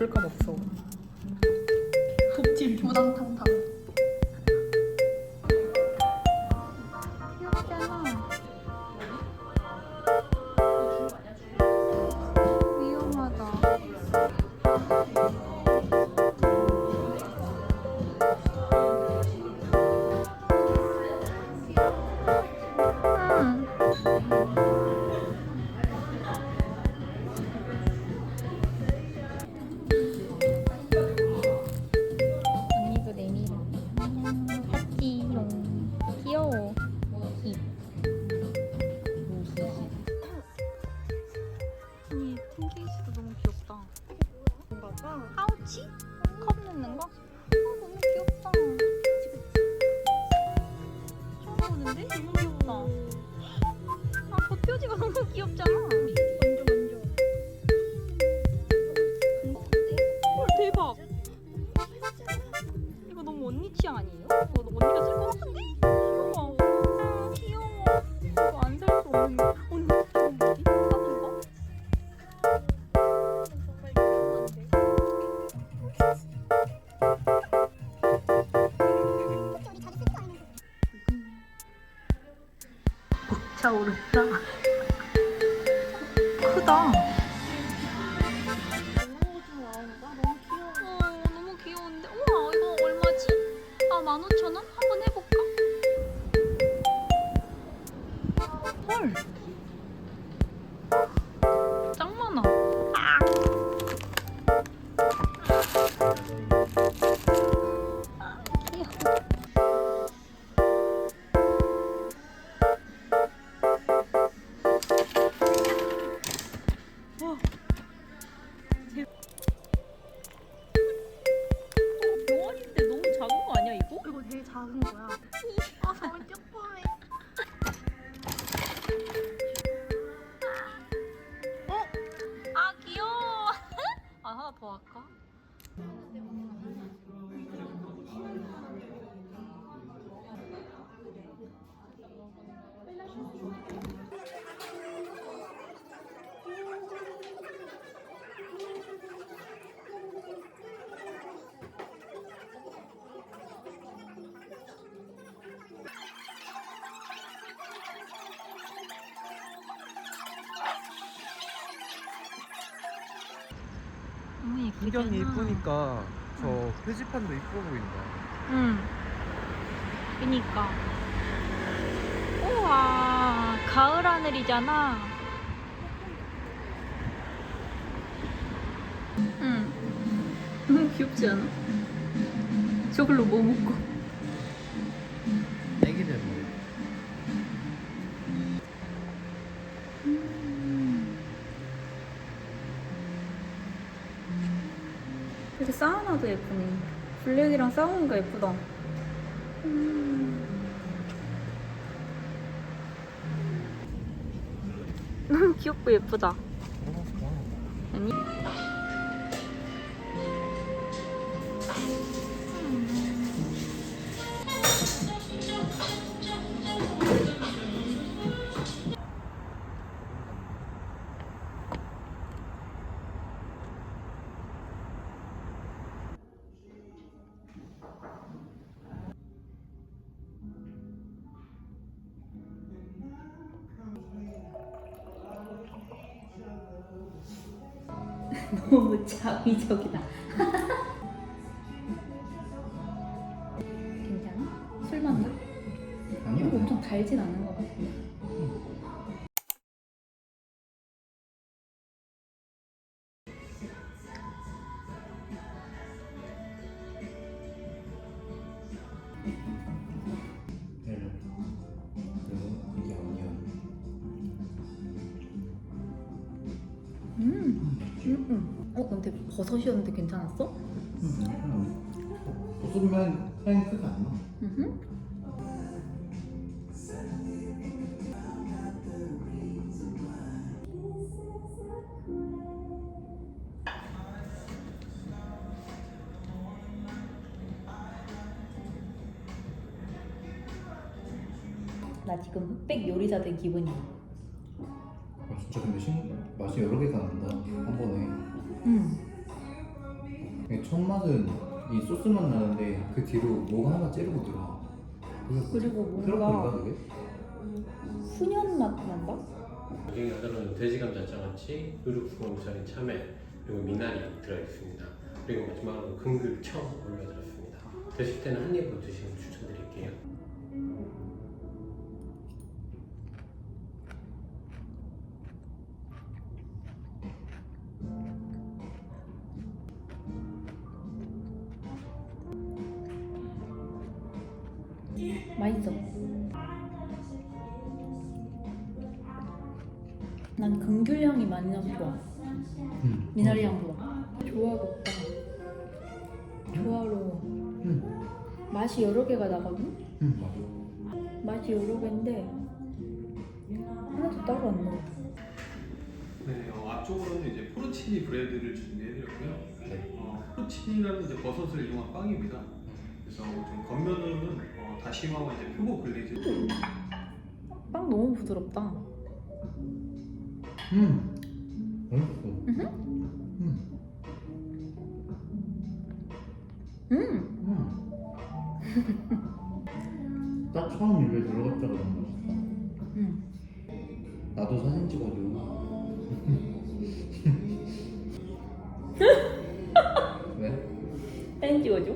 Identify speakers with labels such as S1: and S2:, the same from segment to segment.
S1: 없을 것 없어. 복지 교당탕탕.
S2: 풍경이 이쁘니까 저 표지판도 이뻐 보인다.
S1: 응. 그니까. 우와, 가을 하늘이잖아. 응. 너무 귀엽지 않아? 저걸로 뭐 먹고?
S2: 애기들 뭐. 음.
S1: 이렇게 쌓아놔도 예쁘네. 블랙이랑 싸우는 거 예쁘다. 음. 너무 귀엽고 예쁘다. 어, 아니? 너무 자위적이다. 버섯이었는데 괜찮았어?
S2: 음. 볶음면 향이 크게 안 나.
S1: 나 지금 흑백 요리사 된 기분이야.
S2: 아, 진짜 근데 신 맛이 여러 개가 난다 한 번에.
S1: 음.
S2: 첫 맛은 이 소스만 나는데 그 뒤로 뭐가 하나 찌르고 들어와. 그래서
S1: 그리고
S2: 트러플인가
S1: 뭔가
S2: 그게?
S1: 훈연 맛 난다.
S3: 나중에 여자는 돼지 감자장아찌, 누룩소금살인 참외, 그리고 미나리 들어있습니다. 그리고 마지막으로 금귤청 올려드렸습니다. 드실 때는 한 입으로 드시는 걸 추천드릴게요.
S1: 좋아. 조화롭다. 조화로워.
S2: 응.
S1: 맛이 여러 개가 나거든?
S2: 응 맞아.
S1: 맛이 여러 개인데 하나도 따로 안 나와.
S4: 네, 어, 앞쪽으로는 이제 포르치니 브레드를 준비해드렸고요.
S2: 네.
S4: 어, 포르치니라는 이제 버섯을 이용한 빵입니다. 그래서 좀 겉면으로는 어, 다시마와 이제 표고 글레이즈.
S1: 빵 너무 부드럽다.
S2: 음. 맛있어.
S1: 음흠.
S2: 음. 딱 처음 입에 들어갔다가 너무 맛있다.
S1: 음.
S2: 나도 사진 찍어줘. 왜?
S1: 사진 찍어줘?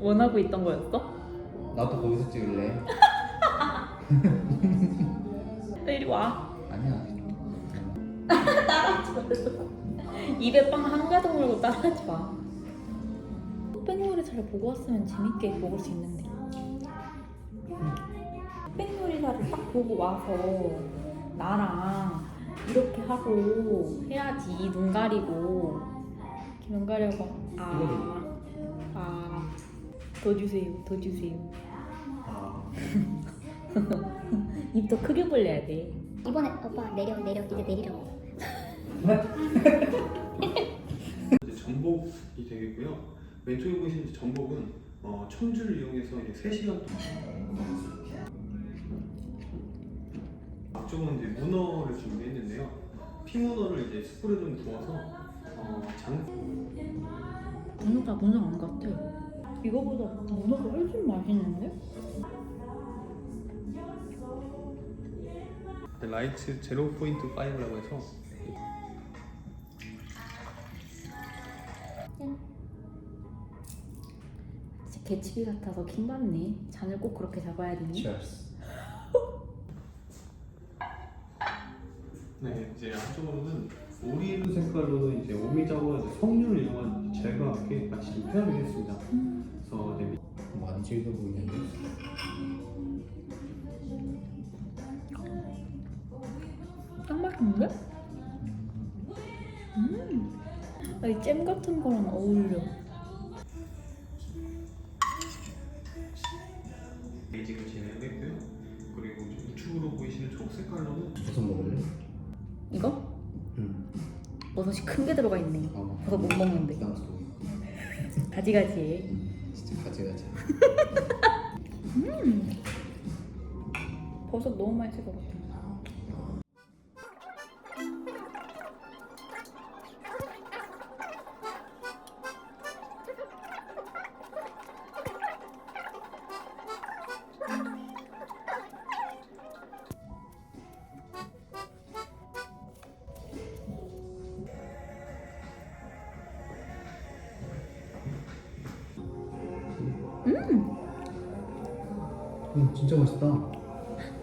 S1: 원하고 있던 거였어?
S2: 나도 거기서 찍을래.
S1: 이리 와.
S2: 아니야.
S1: 입에 빵 한 가득 물고 따라하지 마. 흑백요리 잘 보고 왔으면 재밌게 먹을 수 있는데. 흑백요리사를 딱 보고 와서 나랑 이렇게 하고 해야지 눈 가리고 이렇게 눈 가려고 아, 아, 더 주세요, 더 주세요.
S2: 아.
S1: 입더 크게 벌려야 돼.
S5: 이번에 오빠 내려 내려 이제 내리라고.
S4: 이제 전복이 되겠고요. 왼쪽에 보시는 이제 전복은 어, 청주를 이용해서 이제 3시간 동안. 앞쪽은 이제 문어를 준비했는데요. 피문어를 이제 숯불에 좀 구워서 어, 장
S1: 문어가 문어 안 같아. 이거보다 문어가 훨씬 맛있는데?
S4: 라이트 제로 포인트 파이브라고 해서
S1: 개치비 같아서 킹받네. 잔을 꼭 그렇게 잡아야 되니?
S2: Cheers.
S4: 네, 이제 안쪽으로는 오리 색깔로는 이제 오미자와 이제 석류를 이용한 제가 이렇게 같이 좀 표현을 했습니다. 그래서 이제 미-
S2: 많이 즐겨 보이는데.
S1: 딱 맛있는데? 음. 아, 이 잼 같은 거랑 어울려.
S4: 색 깔로는
S2: 버섯 먹을래?
S1: 이거?
S2: 응.
S1: 버섯이 큰 게 들어가 있네.
S2: 아,
S1: 버섯 못 먹는데.
S2: 부담스러워.
S1: 가지가지해.
S2: 진짜 가지가지.
S1: 음. 버섯 너무 것같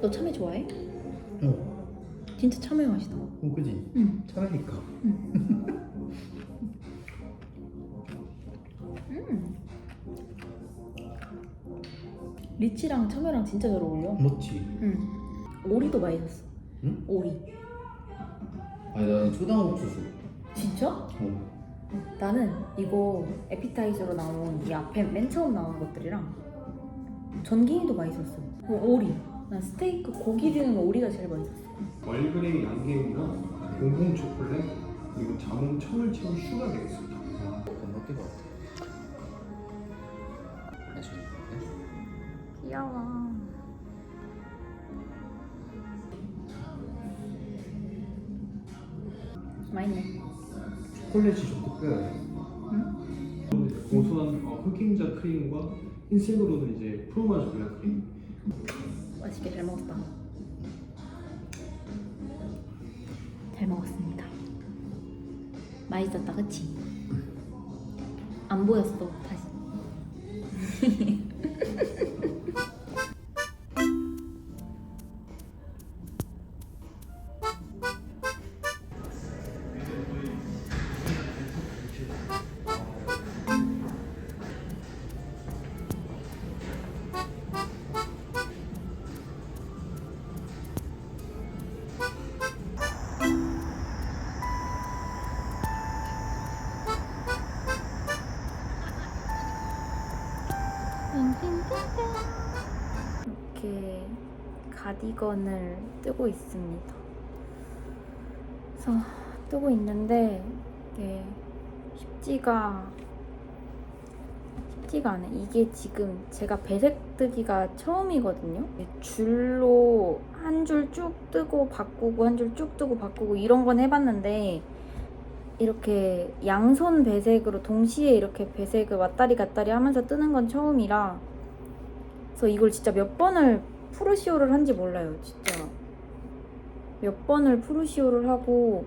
S1: 너 참외 좋아해?
S2: 어,
S1: 진짜 참외 맛이다.
S2: 어 그지?
S1: 응.
S2: 차라니까.
S1: 음. 리치랑 참외랑 진짜 잘 어울려.
S2: 멋지.
S1: 응. 오리도 많이 샀어.
S2: 응?
S1: 오리.
S2: 아니 나는 초당 옥수수.
S1: 진짜?
S2: 어.
S1: 나는 이거 에피타이저로 나온 이 앞에 맨 처음 나온 것들이랑 전기도 맛있었어. 그리고 오리. 난 스테이크 고기 중에 오리가 제일 맛있었어.
S4: 얼그레이 양갱이랑 공공 초콜릿 그리고 자몽 청을 채운 슈가가 있습니다.
S2: 건너뛰어 같아. 맛있는데?
S1: 귀여워. 맛있네.
S2: 초콜릿이 좀 특별해.
S4: 고소한 어, 흑임자 크림과 흰색으로는 이제 프로마즈 블랙 크림
S1: 맛있게 잘 먹었다. 잘 먹었습니다. 맛있었다, 그치? 가디건을 뜨고 있습니다. 그래서 뜨고 있는데 이게 쉽지가 쉽지가 않아요. 이게 지금 제가 배색 뜨기가 처음이거든요. 줄로 한 줄 쭉 뜨고 바꾸고 한 줄 쭉 뜨고 바꾸고 이런 건 해봤는데 이렇게 양손 배색으로 동시에 이렇게 배색을 왔다리 갔다리 하면서 뜨는 건 처음이라 그래서 이걸 진짜 몇 번을 프루시오를 한지 몰라요, 진짜. 몇 번을 프루시오를 하고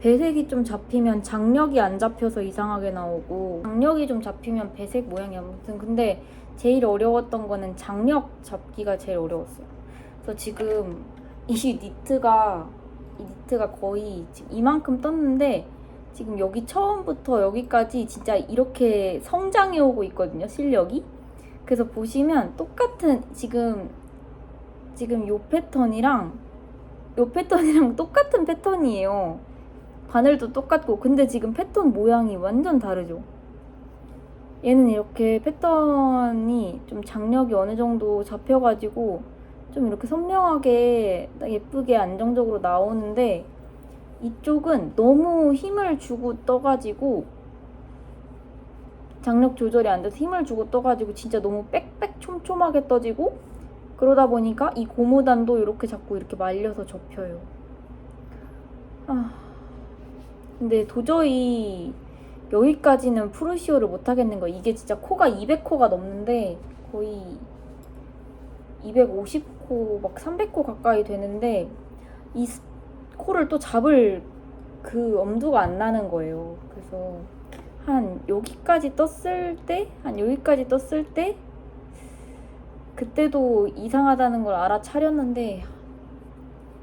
S1: 배색이 좀 잡히면 장력이 안 잡혀서 이상하게 나오고 장력이 좀 잡히면 배색 모양이 아무튼 근데 제일 어려웠던 거는 장력 잡기가 제일 어려웠어요. 그래서 지금 이 니트가 이 니트가 거의 이만큼 떴는데 지금 여기 처음부터 여기까지 진짜 이렇게 성장해 오고 있거든요, 실력이. 그래서 보시면 똑같은 지금 지금 요 패턴이랑 요 패턴이랑 똑같은 패턴이에요. 바늘도 똑같고 근데 지금 패턴 모양이 완전 다르죠. 얘는 이렇게 패턴이 좀 장력이 어느 정도 잡혀가지고 좀 이렇게 선명하게 예쁘게 안정적으로 나오는데 이쪽은 너무 힘을 주고 떠가지고 장력 조절이 안 돼서 힘을 주고 떠가지고 진짜 너무 빽빽 촘촘하게 떠지고 그러다 보니까 이 고무단도 이렇게 자꾸 이렇게 말려서 접혀요. 아, 근데 도저히 여기까지는 프루시오를 못 하겠는 거야. 이게 진짜 코가 200코가 넘는데 거의 250코, 막 300코 가까이 되는데 이 스- 코를 또 잡을 그 엄두가 안 나는 거예요. 그래서 한 여기까지 떴을 때, 한 여기까지 떴을 때, 그때도 이상하다는 걸 알아차렸는데,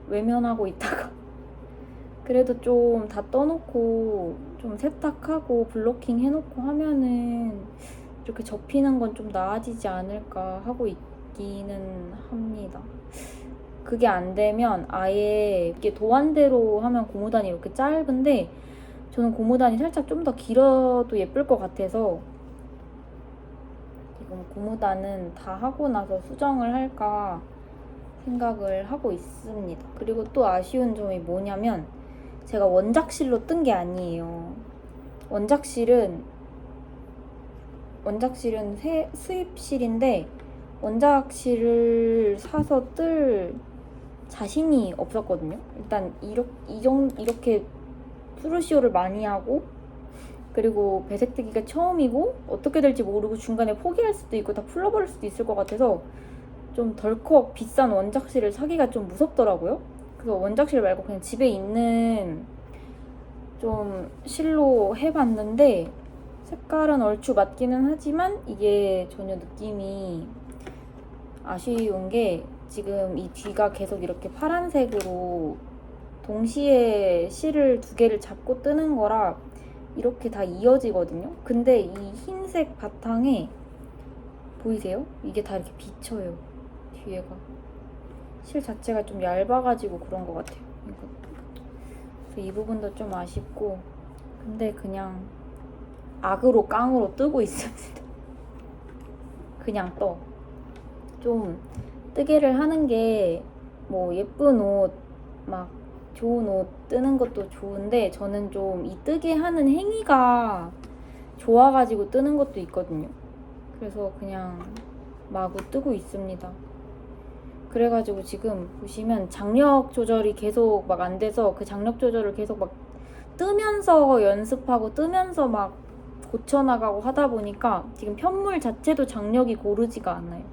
S1: 외면하고 있다가, 그래도 좀 다 떠놓고, 좀 세탁하고, 블로킹 해놓고 하면은, 이렇게 접히는 건 좀 나아지지 않을까 하고 있기는 합니다. 그게 안 되면 아예 이게 도안대로 하면 고무단이 이렇게 짧은데, 저는 고무단이 살짝 좀 더 길어도 예쁠 것 같아서 지금 고무단은 다 하고 나서 수정을 할까 생각을 하고 있습니다. 그리고 또 아쉬운 점이 뭐냐면 제가 원작실로 뜬 게 아니에요. 원작실은 원작실은 새, 수입실인데 원작실을 사서 뜰 자신이 없었거든요. 일단 이렇게, 이 정, 이렇게 프루시오를 많이 하고 그리고 배색뜨기가 처음이고 어떻게 될지 모르고 중간에 포기할 수도 있고 다 풀러버릴 수도 있을 것 같아서 좀 덜컥 비싼 원작실을 사기가 좀 무섭더라고요. 그래서 원작실 말고 그냥 집에 있는 좀 실로 해봤는데 색깔은 얼추 맞기는 하지만 이게 전혀 느낌이 아쉬운 게 지금 이 뒤가 계속 이렇게 파란색으로 동시에 실을 두 개를 잡고 뜨는 거라 이렇게 다 이어지거든요. 근데 이 흰색 바탕에 보이세요? 이게 다 이렇게 비쳐요. 뒤에가. 실 자체가 좀 얇아가지고 그런 것 같아요. 그래서 이 부분도 좀 아쉽고 근데 그냥 악으로 깡으로 뜨고 있습니다. 그냥 떠. 좀 뜨개를 하는 게 뭐 예쁜 옷, 막 좋은 옷 뜨는 것도 좋은데 저는 좀 이 뜨개 하는 행위가 좋아가지고 뜨는 것도 있거든요. 그래서 그냥 마구 뜨고 있습니다. 그래가지고 지금 보시면 장력 조절이 계속 막 안 돼서 그 장력 조절을 계속 막 뜨면서 연습하고 뜨면서 막 고쳐나가고 하다 보니까 지금 편물 자체도 장력이 고르지가 않아요.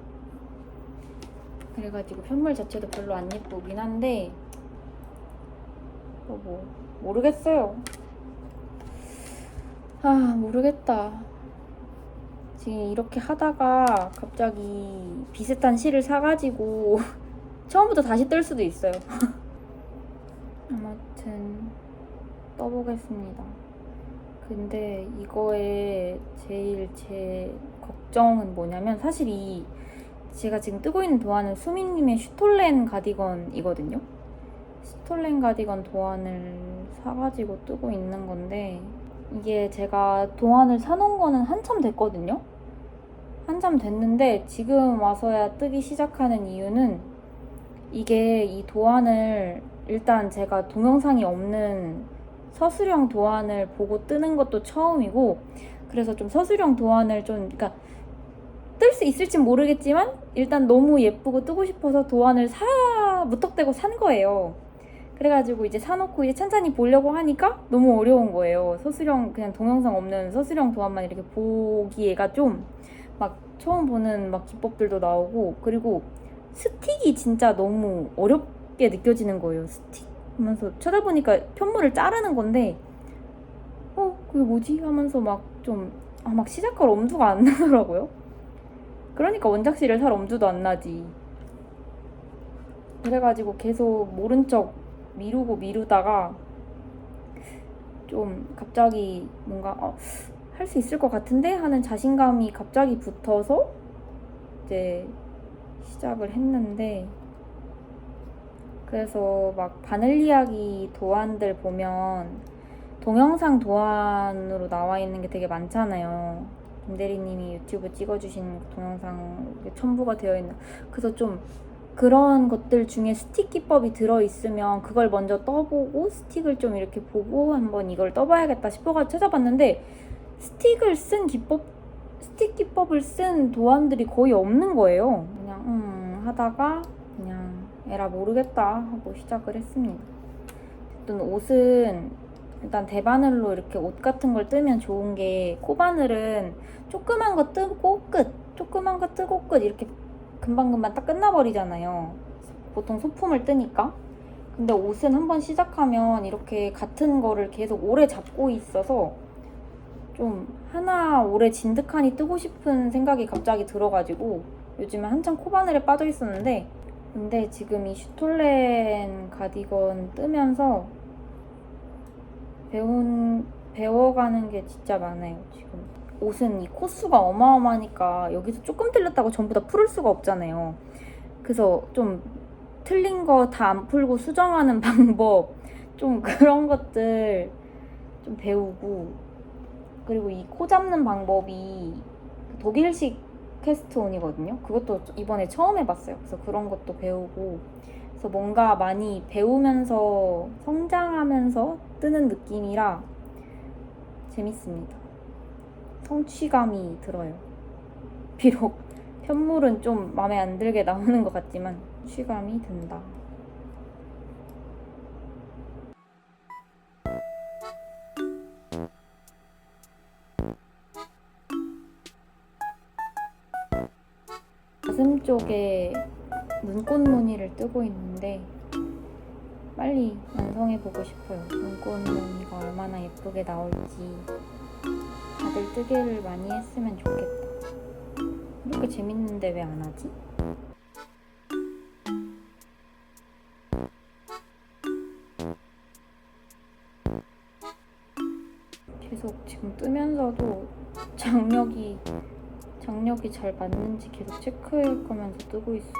S1: 그래가지고 편물 자체도 별로 안 예쁘긴 한데 어, 뭐 모르겠어요. 아 모르겠다. 지금 이렇게 하다가 갑자기 비슷한 실을 사가지고 처음부터 다시 뜰 수도 있어요. 아무튼 떠보겠습니다. 근데 이거에 제일 제 걱정은 뭐냐면 사실 이 제가 지금 뜨고 있는 도안은 수민님의 슈톨렌 가디건이거든요. 슈톨렌 가디건 도안을 사가지고 뜨고 있는 건데 이게 제가 도안을 사놓은 거는 한참 됐거든요. 한참 됐는데 지금 와서야 뜨기 시작하는 이유는 이게 이 도안을 일단 제가 동영상이 없는 서술형 도안을 보고 뜨는 것도 처음이고 그래서 좀 서술형 도안을 좀 그러니까 뜰 수 있을진 모르겠지만 일단 너무 예쁘고 뜨고 싶어서 도안을 사 무턱대고 산 거예요. 그래가지고 이제 사놓고 이제 천천히 보려고 하니까 너무 어려운 거예요. 서술형 그냥 동영상 없는 서술형 도안만 이렇게 보기에가 좀 막 처음 보는 막 기법들도 나오고 그리고 스틱이 진짜 너무 어렵게 느껴지는 거예요. 스틱 하면서 쳐다보니까 편물을 자르는 건데 어 그게 뭐지 하면서 막 좀 아 막 시작할 엄두가 안 나더라고요. 그러니까 원작실을 살 엄두도 안 나지. 그래가지고 계속 모른 척 미루고 미루다가 좀 갑자기 뭔가 어, 할 수 있을 것 같은데 하는 자신감이 갑자기 붙어서 이제 시작을 했는데 그래서 막 바늘 이야기 도안들 보면 동영상 도안으로 나와 있는 게 되게 많잖아요. 김대리님이 유튜브 찍어주신 동영상 첨부가 되어 있는 그래서 좀 그런 것들 중에 스틱 기법이 들어있으면 그걸 먼저 떠보고 스틱을 좀 이렇게 보고 한번 이걸 떠봐야겠다 싶어가지고 찾아봤는데 스틱을 쓴 기법 스틱 기법을 쓴 도안들이 거의 없는 거예요. 그냥 음 하다가 그냥 에라 모르겠다 하고 시작을 했습니다. 어쨌든 옷은 일단 대바늘로 이렇게 옷 같은 걸 뜨면 좋은 게 코바늘은 조그만 거 뜨고 끝 조그만 거 뜨고 끝 이렇게 금방금방 딱 끝나버리잖아요. 보통 소품을 뜨니까. 근데 옷은 한번 시작하면 이렇게 같은 거를 계속 오래 잡고 있어서 좀 하나 오래 진득하니 뜨고 싶은 생각이 갑자기 들어가지고 요즘에 한참 코바늘에 빠져 있었는데 근데 지금 이 슈톨렌 가디건 뜨면서 배운 배워가는 게 진짜 많아요 지금 옷은 이 코수가 어마어마하니까 여기서 조금 틀렸다고 전부 다 풀을 수가 없잖아요 그래서 좀 틀린 거 다 안 풀고 수정하는 방법 좀 그런 것들 좀 배우고 그리고 이 코 잡는 방법이 독일식 캐스트온이거든요. 그것도 이번에 처음 해봤어요. 그래서 그런 것도 배우고 그래서 뭔가 많이 배우면서 성장하면서 뜨는 느낌이라 재밌습니다. 성취감이 들어요. 비록 편물은 좀 마음에 안 들게 나오는 것 같지만 성취감이 든다. 가슴 쪽에 눈꽃 무늬를 뜨고 있는데 빨리 완성해보고 싶어요. 눈꽃 무늬가 얼마나 예쁘게 나올지 다들 뜨개를 많이 했으면 좋겠다. 이렇게 재밌는데 왜 안 하지? 계속 지금 뜨면서도 장력이 장력이 잘 맞는지 계속 체크해 가면서 뜨고 있어.